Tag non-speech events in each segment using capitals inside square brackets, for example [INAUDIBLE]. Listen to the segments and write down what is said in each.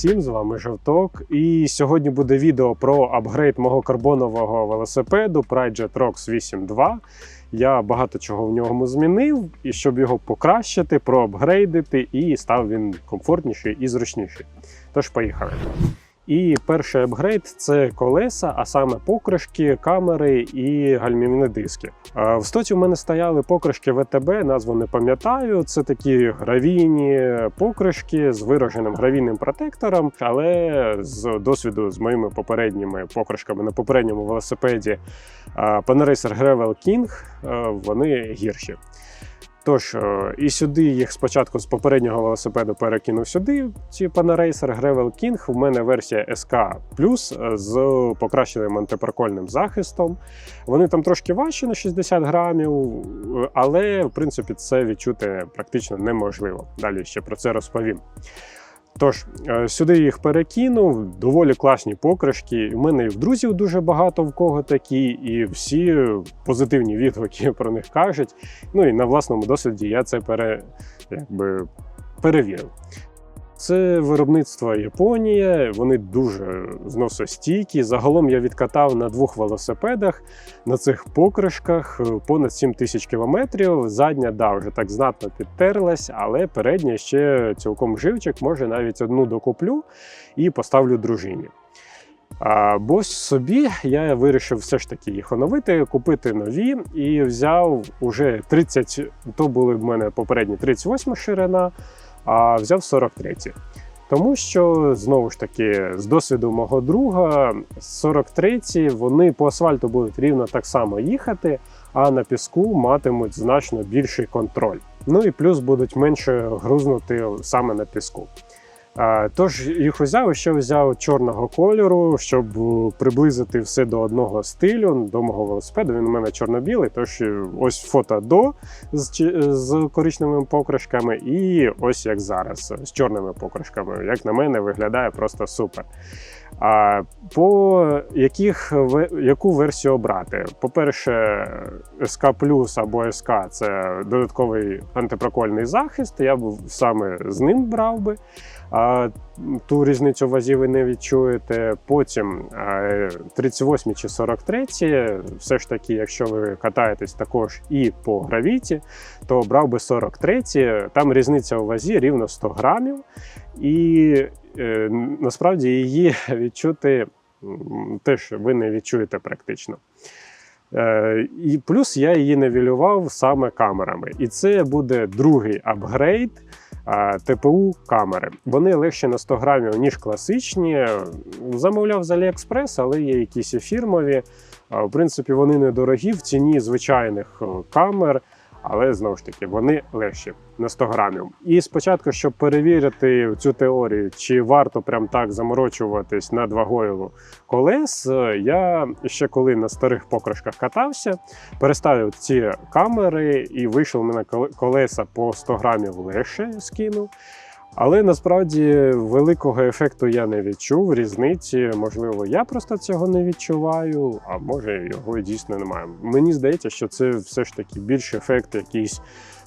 Всім, з вами Жовток. І сьогодні буде відео про апгрейд мого карбонового велосипеду Pride Rox 8.2. Я багато чого в ньому змінив, і щоб його покращити, проапгрейдити, і став він комфортніший і зручніший. Тож, поїхали. І перший апгрейд це колеса, а саме покришки, камери і гальмівні диски. В стоті в мене стояли покришки ВТБ, назву не пам'ятаю. Це такі гравійні покришки з вираженим гравійним протектором, але з досвіду з моїми попередніми покришками на попередньому велосипеді Panaracer Gravel King вони гірші. Тож, е, і сюди їх спочатку з попереднього велосипеду перекинув сюди. Ці Panaracer Gravel King. У мене версія SK Плюс з покращеним антипрокольним захистом. Вони там трошки важчі на 60 грамів, е, але в принципі це відчути практично неможливо. Далі ще про це розповім. Тож, е, сюди їх перекинув, доволі класні покришки. У мене і в друзів дуже багато в кого такі, і всі позитивні відгуки [LAUGHS] про них кажуть. Ну і на власному досвіді я це пере, якби, перевірив. Це виробництво Японія, вони дуже зносостійкі. Загалом я відкатав на двох велосипедах на цих покришках е, понад 7 тисяч кілометрів. Задня да, вже так знатно підтерлась, але передня ще цілком живчик. Може навіть одну докуплю і поставлю дружині. А, бо собі я вирішив все ж таки їх оновити, купити нові і взяв уже 30, то були в мене попередні 38 ширина, а взяв 43. Тому що знову ж таки, з досвіду мого друга, 43 вони по асфальту будуть рівно так само їхати, а на піску матимуть значно більший контроль. Ну і плюс будуть менше грузнути саме на піску. Тож їх взяв ще взяв чорного кольору, щоб е, приблизити все до одного стилю, до мого велосипеду. Він у мене чорно-білий, тож е, ось фото до з, чи- з коричневими покришками, і ось як зараз з чорними покришками. Як на мене, виглядає просто супер. А по яких ве- яку версію обрати? По-перше, SK Plus або SK – це додатковий антипрокольний захист. Я б саме з ним брав би. А ту різницю вазі ви не відчуєте. Потім е, 38 чи 43, все ж таки, якщо ви катаєтесь також і по гравіті, то брав би 43. Там різниця у вазі рівно 100 грамів, і е, насправді її [LAUGHS] відчути теж ви не відчуєте практично. Е, І плюс я її нивелював саме камерами. І це буде другий апгрейд ТПУ камери. Вони легші на 100 грамів, ніж класичні. Замовляв з AliExpress, але є якісь і фірмові. В принципі, вони недорогі в ціні звичайних камер, але знову ж таки вони легші на 100 грамів. І спочатку, щоб перевірити цю теорію, чи варто прям так заморочуватись над вагою колес, е, я ще коли на старих покришках катався, переставив ці камери і вийшло в мене коле- колеса по 100 грамів легше скинув. Але насправді великого ефекту я не відчув. Різниці, можливо, я просто цього не відчуваю, а може його дійсно немає. Мені здається, що це все ж таки більш ефект якийсь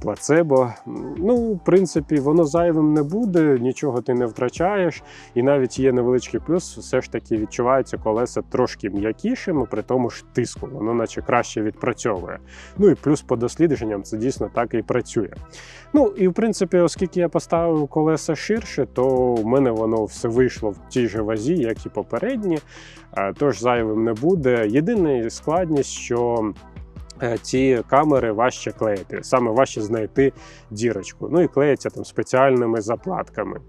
плацебо. Ну, в принципі, воно зайвим не буде, нічого ти не втрачаєш. І навіть є невеличкий плюс, все ж таки відчувається колеса трошки м'якішими, при тому ж тиску, воно наче краще відпрацьовує. Ну і плюс по дослідженням це дійсно так і працює. Ну і в принципі, оскільки я поставив колеса ширше, то в мене воно все вийшло в тій же вазі, як і попередні, е, тож зайвим не буде. Єдина складність, що ці камери важче клеїти, саме важче знайти дірочку. Ну і клеїться там спеціальними заплатками.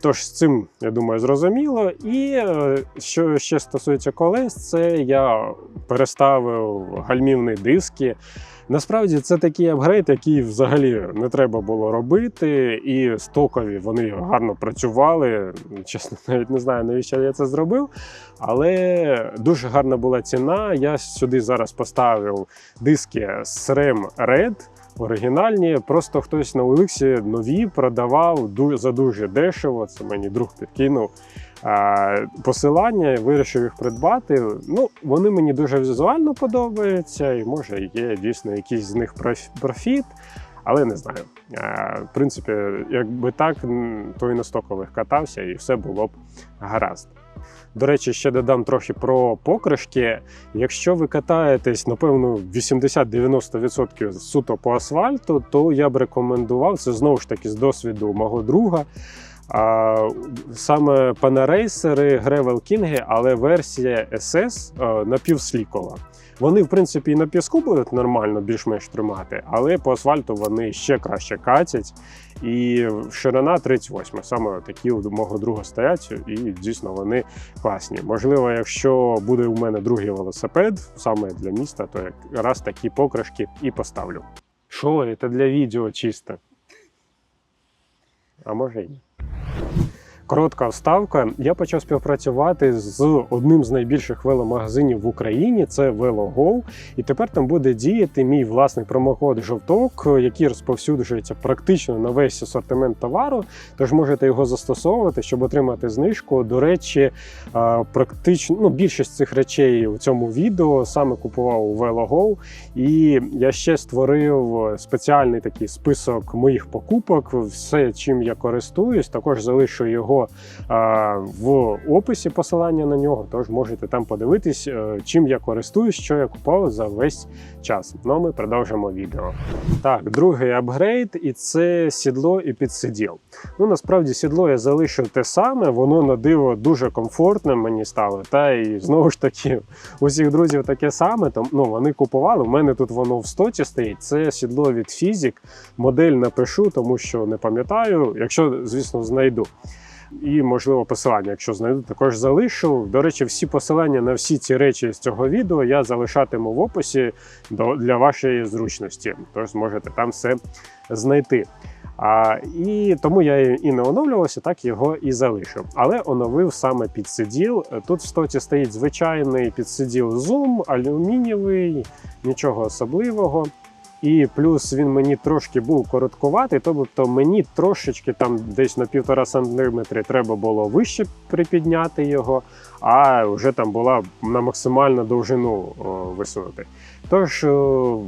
Тож з цим, я думаю, зрозуміло. І е, що ще стосується колес, це я переставив гальмівні диски. Насправді це такий апгрейд, який взагалі не треба було робити, і стокові вони гарно працювали. Чесно, [LAUGHS] навіть не знаю, навіщо я це зробив. Але дуже гарна була ціна. Я сюди зараз поставив диски SRAM Red. Оригінальні, просто хтось на Олексі нові продавав за дуже дешево. Це мені друг підкинув посилання, вирішив їх придбати. Ну, вони мені дуже візуально подобаються, і може є дійсно якийсь з них проф- профіт. Але не знаю. В принципі, якби так, то і на стокових катався, і все було б гаразд. До речі, ще додам трохи про покришки. Якщо ви катаєтесь, напевно, 80-90% суто по асфальту, то я б рекомендував це знову ж таки з досвіду мого друга. А, саме панерейсери, Gravel King, але версія SS е, напівслікова. Вони, в принципі, і на піску будуть нормально більш-менш тримати, але по асфальту вони ще краще катять. І ширина 38. Саме такі у мого друга стоять, і дійсно вони класні. Можливо, якщо буде у мене другий велосипед саме для міста, то якраз такі покришки і поставлю. Що, це для відео чисто. А може і ні. Коротка вставка. Я почав співпрацювати з одним з найбільших веломагазинів в Україні. Це VeloGo. І тепер там буде діяти мій власний промокод жовток, який розповсюджується практично на весь асортимент товару. Тож можете його застосовувати, щоб отримати знижку. До речі, практично ну, більшість цих речей у цьому відео саме купував у VeloGo. І я ще створив спеціальний такий список моїх покупок, все, чим я користуюсь. Також залишу його а, в описі посилання на нього. Тож можете там подивитись, е, чим я користуюсь, що я купував за весь час. Ну ми продовжимо відео. Так, другий апгрейд, і це сідло і підсиділ. Ну насправді сідло я залишив те саме, воно на диво дуже комфортне мені стало. Та і знову ж таки, у всіх друзів таке саме. Там ну вони купували. У мене тут воно в стоці стоїть. Це сідло від Фізік. Модель напишу, тому що не пам'ятаю, якщо, звісно, знайду. І, можливо, посилання, якщо знайду, також залишу. До речі, всі посилання на всі ці речі з цього відео я залишатиму в описі для вашої зручності. Тож зможете там все знайти. А, і тому я і не оновлювався, так його і залишив. Але оновив саме підсиділ. Тут в стоці стоїть звичайний підсиділ Zoom, алюмінієвий, нічого особливого. І плюс він мені трошки був короткуватий, тобто мені трошечки там десь на півтора сантиметри треба було вище припідняти його, а вже там була на максимальну довжину висунути. Тож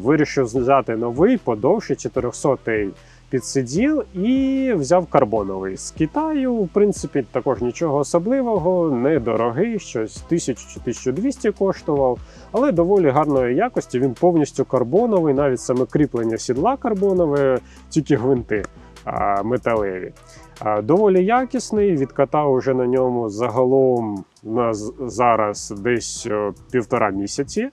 вирішив взяти новий, подовший 400-й підсиділ і взяв карбоновий з Китаю. В принципі, також нічого особливого, недорогий, щось 1000 чи 1200 коштував, але доволі гарної якості. Він повністю карбоновий, навіть саме кріплення сідла карбонове, тільки гвинти металеві. Доволі якісний, відкатав уже на ньому загалом у нас зараз десь е, півтора місяці.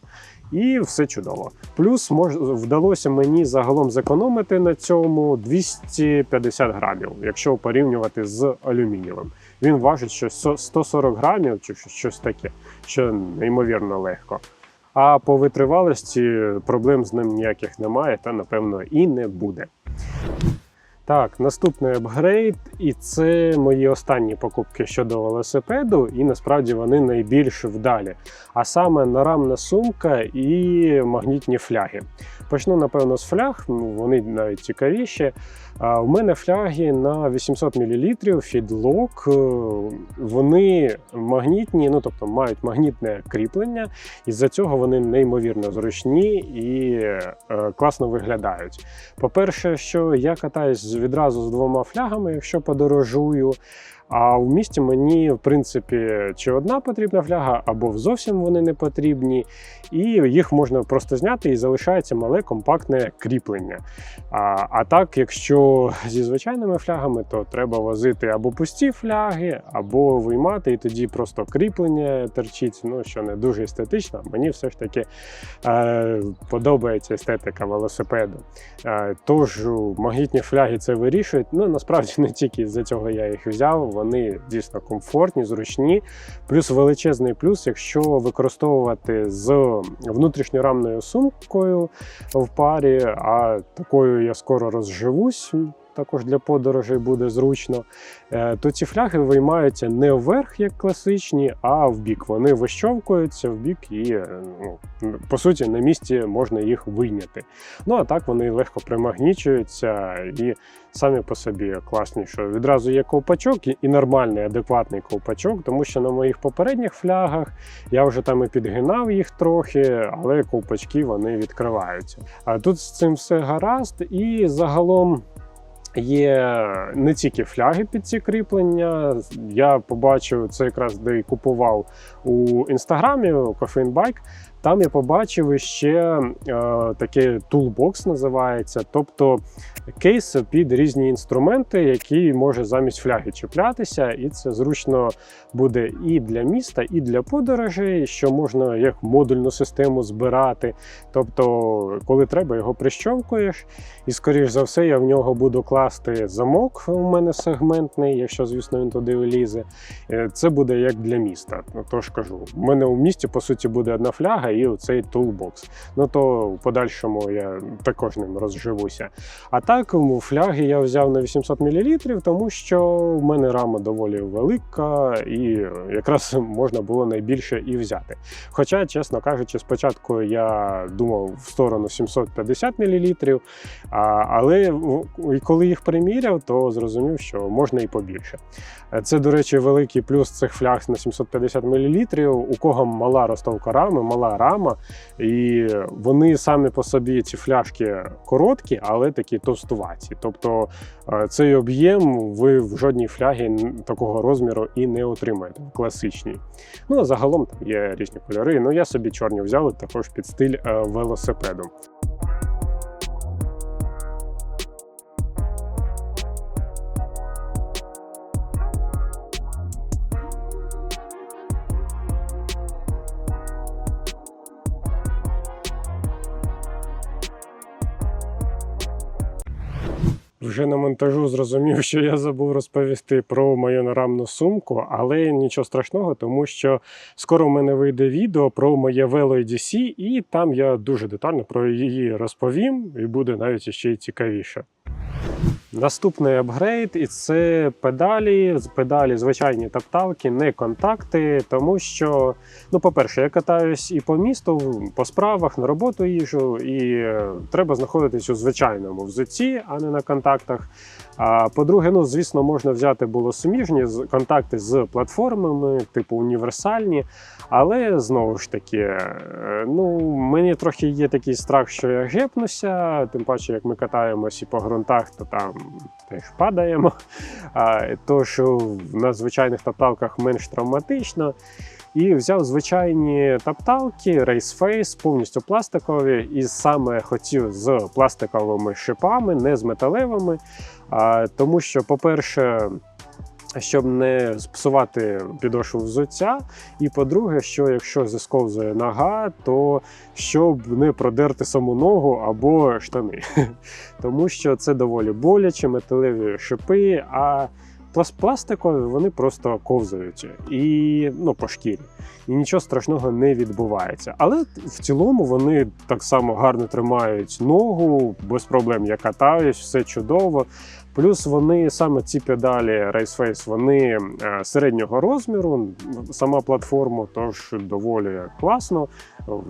І все чудово. Плюс мож, вдалося мені загалом зекономити на цьому 250 грамів, якщо порівнювати з алюмінієвим. Він важить щось 140 грамів чи щось таке, що неймовірно легко. А по витривалості проблем з ним ніяких немає, та напевно і не буде. Так, наступний апгрейд, і це мої останні покупки щодо велосипеду, і насправді вони найбільш вдалі. А саме нарамна сумка і магнітні фляги. Почну, напевно, з фляг, ну, вони навіть цікавіші. У мене фляги на 800 мл фідлок. Вони магнітні, ну тобто мають магнітне кріплення, і з-за цього вони неймовірно зручні і е, класно виглядають. По-перше, що я катаюсь відразу з двома флягами, якщо подорожую. А в місті мені, в принципі, чи одна потрібна фляга, або зовсім вони не потрібні, і їх можна просто зняти і залишається мале компактне кріплення. А, а так, якщо зі звичайними флягами, то треба возити або пусті фляги, або виймати, і тоді просто кріплення терчить, ну що не дуже естетично. Мені все ж таки е, подобається естетика велосипеду. Е, тож магнітні фляги це вирішують. Ну насправді [LAUGHS] не тільки з-за цього я їх взяв. Вони дійсно комфортні, зручні. Плюс величезний плюс, якщо використовувати з внутрішньорамною сумкою в парі, а такою я скоро розживусь. Також для подорожей буде зручно. Е, То ці фляги виймаються не вверх, як класичні, а в бік. Вони вищовкуються в бік і, е, ну, по суті, на місці можна їх вийняти. Ну а так вони легко примагнічуються і самі по собі класні, що відразу є ковпачок і нормальний, адекватний ковпачок, тому що на моїх попередніх флягах я вже там і підгинав їх трохи, але ковпачки вони відкриваються. А тут з цим все гаразд, і загалом. Є не тільки фляги під ці кріплення. Я побачив це якраз де купував у інстаграмі кофейнбайк. Там я побачив ще е, таке toolbox називається, тобто кейс під різні інструменти, які може замість фляги чіплятися, і це зручно буде і для міста, і для подорожей, що можна як модульну систему збирати. Тобто, коли треба, його прищовкуєш, і скоріш за все, я в нього буду класти замок. У мене сегментний, якщо звісно він туди влізе. Е, Це буде як для міста. Ну, Тож кажу, у мене у місті по суті буде одна фляга і оцей тулбокс. Ну то в подальшому я також ним розживуся. А так, фляги я взяв на 800 мл, тому що в мене рама доволі велика, і якраз можна було найбільше і взяти. Хоча, чесно кажучи, спочатку я думав в сторону 750 мл, але коли їх приміряв, то зрозумів, що можна і побільше. Це, до речі, великий плюс цих фляг на 750 мл. У кого мала ростовка рами, мала рама, і вони самі по собі ці фляжки короткі, але такі товстуваті. Тобто е, цей об'єм ви в жодній флягі такого розміру і не отримаєте класичній. Ну а загалом там є різні кольори. Ну я собі чорні взяв також під стиль е, велосипеду. Вже на монтажу зрозумів, що я забув розповісти про мою нарамну сумку, але нічого страшного, тому що скоро в мене вийде відео про моє вело EDC, і там я дуже детально про її розповім, і буде навіть ще й цікавіше. Наступний апгрейд, і це педалі, педалі звичайні топталки, не контакти, тому що, ну, по-перше, я катаюсь і по місту, по справах, на роботу їжу, і е, треба знаходитись у звичайному взутті, а не на контактах. По-друге, ну, звісно, можна взяти було суміжні контакти з платформами, типу універсальні. Але знову ж таки, е, ну, мені трохи є такий страх, що я гепнуся, тим паче, як ми катаємось і по ґрунтах, то там теж падаємо. А, Тож на звичайних тапталках менш травматично. І взяв звичайні тапталки Race Face, повністю пластикові, і саме хотів з пластиковими шипами, не з металевими. Тому що, по-перше, щоб не спсувати підошву взуття. І по-друге, що якщо зісковзує нога, то щоб не продерти саму ногу або штани. [LAUGHS] Тому що це доволі боляче, металеві шипи, а плас- пластикові вони просто ковзають і ну, по шкірі. І нічого страшного не відбувається. Але в цілому вони так само гарно тримають ногу, без проблем я катаюсь, все чудово. Плюс вони саме ці педалі Race Face, вони е, середнього розміру, сама платформа, тож доволі класно,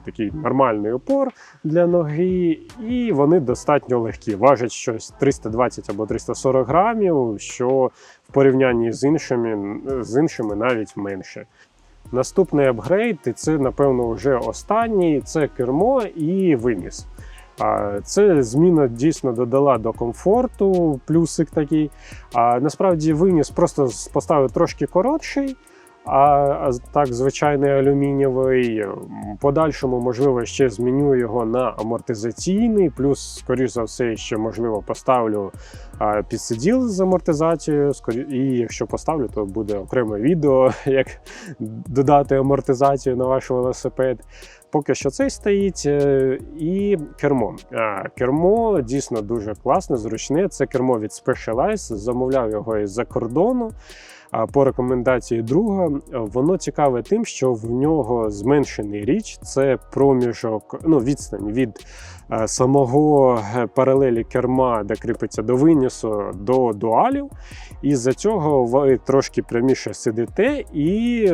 такий нормальний опор для ноги, і вони достатньо легкі. Важать щось 320 або 340 грамів, що в порівнянні з іншими, з іншими навіть менше. Наступний апгрейд, і це, напевно, вже останній це кермо і виміс. Це зміна дійсно додала до комфорту, плюсик такий. А насправді виніс просто поставив трошки коротший, а так звичайний алюмінієвий. Подальшому, можливо, ще зміню його на амортизаційний, плюс, скоріш за все, ще можливо поставлю підсиділ з амортизацією. І якщо поставлю, то буде окреме відео, [LAUGHS] як додати амортизацію на ваш велосипед. Поки що цей стоїть. е, І кермо. Кермо дійсно дуже класне, зручне. Це кермо від Specialized. Замовляв його із-за кордону. По рекомендації друга, е, воно цікаве тим, що в нього зменшений річ це проміжок, ну відстань від е, самого е, паралелі керма, де кріпиться до винісу, до дуалів. І з-за цього ви трошки пряміше сидите, і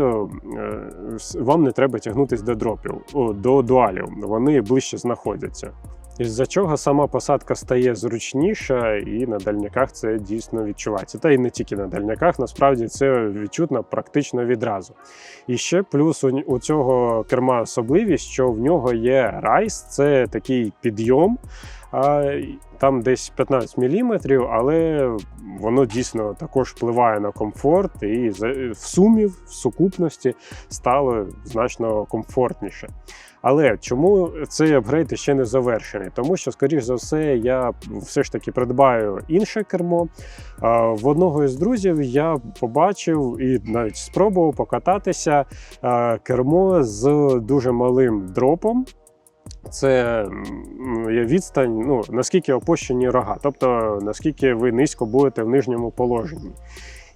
вам не треба тягнутися до дропів, до дуалів. Вони ближче знаходяться. Із-за чого сама посадка стає зручніша, і на дальняках це дійсно відчувається. Та й не тільки на дальняках, насправді це відчутно практично відразу. І ще плюс у, цього керма особливість, що в нього є райс, це такий підйом. Там десь 15 мм, але воно дійсно також впливає на комфорт, і в сумі, в сукупності стало значно комфортніше. Але чому цей апгрейд ще не завершений? Тому що, скоріш за все, я все ж таки придбаю інше кермо. В одного із друзів я побачив і навіть спробував покататися кермо з дуже малим дропом. Це відстань, ну наскільки опущені рога, тобто наскільки ви низько будете в нижньому положенні.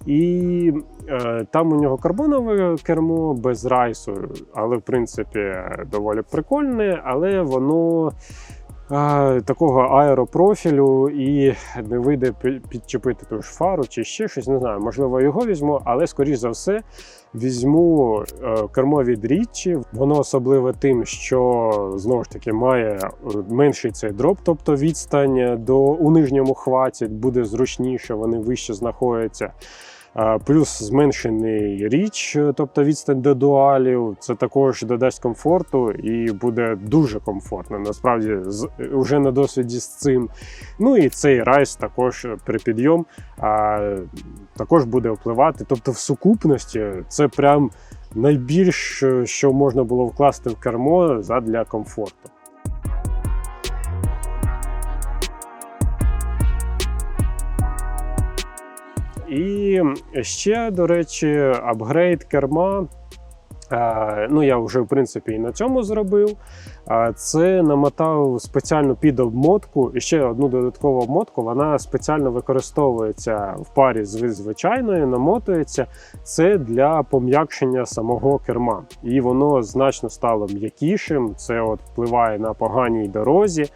І е, там у нього карбонове кермо без райсу, але в принципі доволі прикольне, але воно е, такого аеропрофілю і не вийде підчепити ту ж фару чи ще щось. Не знаю, можливо, його візьму, але скоріш за все візьму е, кермо від Річі. Воно особливе тим, що знову ж таки має менший цей дроп, тобто відстань до у нижньому хваті буде зручніше, вони вище знаходяться. Плюс зменшений річ, е, тобто відстань до дуалів, це також додасть комфорту і буде дуже комфортно. Насправді, з уже на досвіді з цим. Ну і цей райс також при підйом а, також буде впливати. Тобто, в сукупності це прям найбільш, е, що можна було вкласти в кермо задля комфорту. І ще, до речі, апгрейд керма. Е, Ну, я вже в принципі і на цьому зробив. Це намотав спеціально під обмотку. І ще одну додаткову обмотку. Вона спеціально використовується в парі з звичайною, намотується. Це для пом'якшення самого керма. І воно значно стало м'якішим. Це от впливає на поганій дорозі,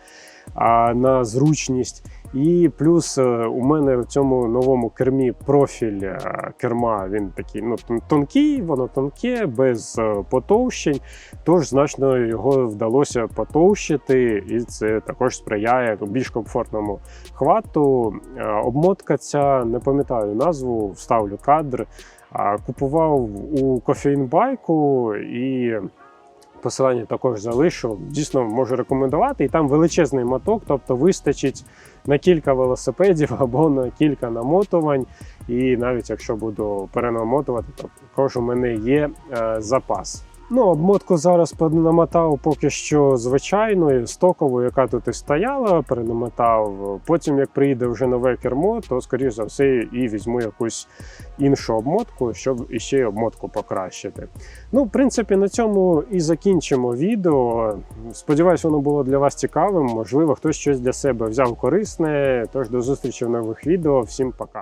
на зручність. І плюс е, у мене в цьому новому кермі профіль е, керма він такий ну, тонкий, воно тонке, без е, потовщень. Тож значно його вдалося потовщити, і це також сприяє більш комфортному хвату. Обмотка ця, не пам'ятаю назву, вставлю кадр. Купував у кофеїнбайку і посилання також залишу. Дійсно можу рекомендувати. І там величезний моток, тобто вистачить на кілька велосипедів [LAUGHS] або на кілька намотувань. І навіть якщо буду перенамотувати, то також у мене є е, запас. Ну, обмотку зараз намотав поки що звичайною, стоковою, яка тут і стояла, перенамотав. Потім, як приїде вже нове кермо, то скоріш за все і візьму якусь іншу обмотку, щоб іще обмотку покращити. Ну, в принципі, на цьому і закінчимо відео. Сподіваюсь, воно було для вас цікавим. Можливо, хтось щось для себе взяв корисне. Тож до зустрічі в нових відео. Всім пока.